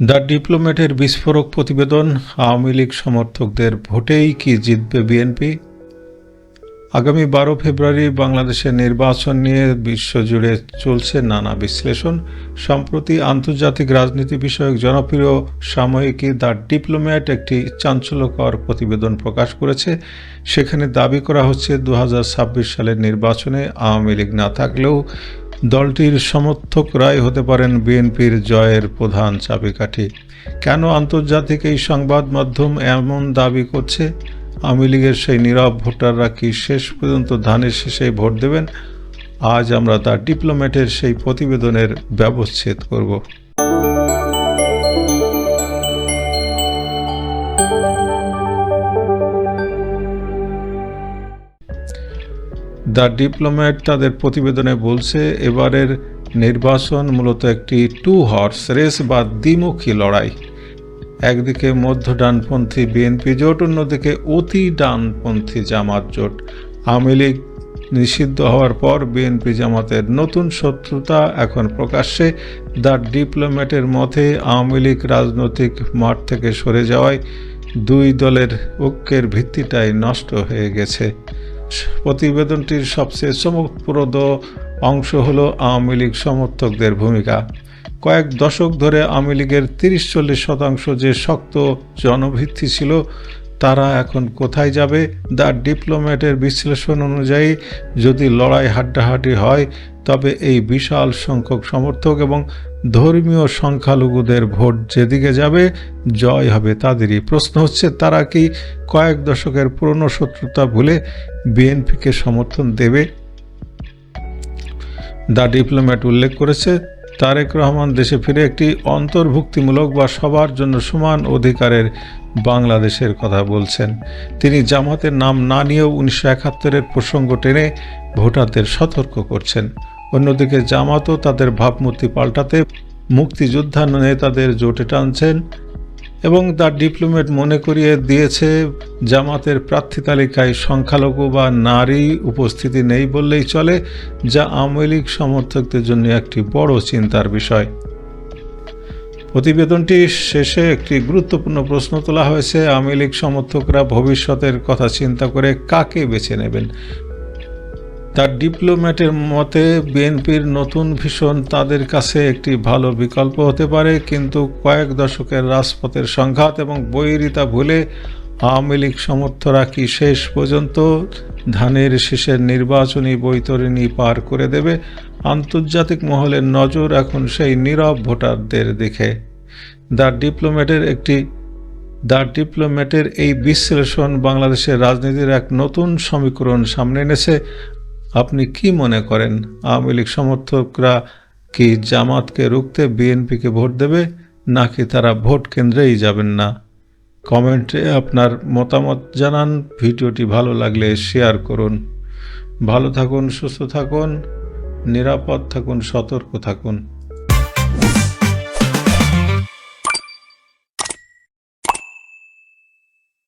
The ডিপ্লোম্যাটের বিস্ফোরক প্রতিবেদন আওয়ামী লীগ সমর্থকদের ভোটেই কি জিতবে বিএনপি? আগামী বারো ফেব্রুয়ারি বাংলাদেশের নির্বাচন নিয়ে বিশ্বজুড়ে চলছে নানা বিশ্লেষণ। সম্প্রতি আন্তর্জাতিক রাজনীতি বিষয়ক জনপ্রিয় সাময়িকী দ্য ডিপ্লোম্যাট একটি চাঞ্চল্যকর প্রতিবেদন প্রকাশ করেছে। সেখানে দাবি করা হচ্ছে দু হাজার ছাব্বিশ সালের নির্বাচনে আওয়ামী লীগ না থাকলেও দলটির সমর্থক রায় হতে পারেন বিএনপির জয়ের প্রধান চাবিকাঠি। কেন আন্তর্জাতিক এই সংবাদ মাধ্যম এমন দাবি করছে? আওয়ামী লীগের সেই নীরব ভোটাররা কি শেষ পর্যন্ত ধানের শেষে ভোট দেবেন? আজ আমরা তার ডিপ্লোম্যাটের সেই প্রতিবেদনের ব্যবচ্ছেদ করব। দ্য ডিপ্লোম্যাট তাদের প্রতিবেদনে বলছে, এবারের নির্বাচন মূলত একটি টু হর্স রেস বা দ্বিমুখী লড়াই। একদিকে মধ্য ডানপন্থী বিএনপি জোট, অন্যদিকে অতি ডানপন্থী জামাত জোট। আওয়ামী লীগ নিষিদ্ধ হওয়ার পর বিএনপি জামাতের নতুন শত্রুতা এখন প্রকাশ্যে। দ্য ডিপ্লোম্যাটের মতে, আওয়ামী লীগ রাজনৈতিক মাঠ থেকে সরে যাওয়ায় দুই দলের ঐক্যের ভিত্তিটাই নষ্ট হয়ে গেছে। প্রতিবেদনটির সবচেয়ে চমকপ্রদ অংশ হল আওয়ামী লীগ সমর্থকদের ভূমিকা। কয়েক দশক ধরে আওয়ামী লীগের তিরিশ চল্লিশ শতাংশ যে শক্ত জনভিত্তি ছিল তারা এখন কোথায় যাবে? দ্য ডিপ্লোম্যাটের বিশ্লেষণ অনুযায়ী, যদি লড়াই হাড্ডাহাড্ডি হয়, তবে এই বিশাল সংখ্যক সমর্থক এবং ধর্মীয় সংখ্যালঘুদের ভোট যেদিকে যাবে, জয় হবে তাদেরই। প্রশ্ন হচ্ছে, তারা কি কয়েক দশকের পুরনো শত্রুতা ভুলে বিএনপিকে সমর্থন দেবে? দ্য ডিপ্লোম্যাট উল্লেখ করেছে, তারেক রহমান দেশে ফিরে একটি অন্তর্ভুক্তিমূলক বা সবার জন্য সমান অধিকারের বাংলাদেশের কথা বলছেন। তিনি জামাতের নাম না নিয়েও উনিশশো একাত্তরের প্রসঙ্গ টেনে ভোটারদের সতর্ক করছেন। অন্যদিকে জামাতও তাদের ভাবমূর্তি পাল্টাতে মুক্তিযোদ্ধা নেতাদের জোটে টানছেন এবং দ্য ডিপ্লোমেট মনে করিয়ে দিয়েছে, জামাতের প্রার্থী তালিকায় সংখ্যালঘু বা নারী উপস্থিতি নেই বললেই চলে, যা আওয়ামী লীগ সমর্থকদের জন্য একটি বড় চিন্তার বিষয়। প্রতিবেদনটি শেষে একটি গুরুত্বপূর্ণ প্রশ্ন তোলা হয়েছে। আওয়ামী লীগ সমর্থকরা ভবিষ্যতের কথা চিন্তা করে কাকে বেছে নেবেন? তার ডিপ্লোম্যাটের মতে, বিএনপির নতুন ভীষণ তাদের কাছে একটি ভালো বিকল্প হতে পারে, কিন্তু কয়েক দশকের রাজপথের সংঘাত এবং বৈরিতা ভুলে আওয়ামী লীগ সমর্থরা কি শেষ পর্যন্ত ধানের শেষের নির্বাচনী বৈতরণী পার করে দেবে? আন্তর্জাতিক মহলের নজর এখন সেই নীরব ভোটারদের দিকে দ্য ডিপ্লোম্যাটের একটি দ্য ডিপ্লোম্যাটের এই বিশ্লেষণ বাংলাদেশের রাজনীতির এক নতুন সমীকরণ সামনে এনেছে। আপনি কি মনে করেন? আওয়ামী লীগ সমর্থকরা কি জামাতকে রুখতে বিএনপিকে ভোট দেবে, নাকি তারা ভোট কেন্দ্রেই যাবেন না? কমেন্টে আপনার মতামত জানান, ভিডিওটি ভালো লাগলে শেয়ার করুন। ভালো থাকুন, সুস্থ থাকুন, নিরাপদ থাকুন, সতর্ক থাকুন।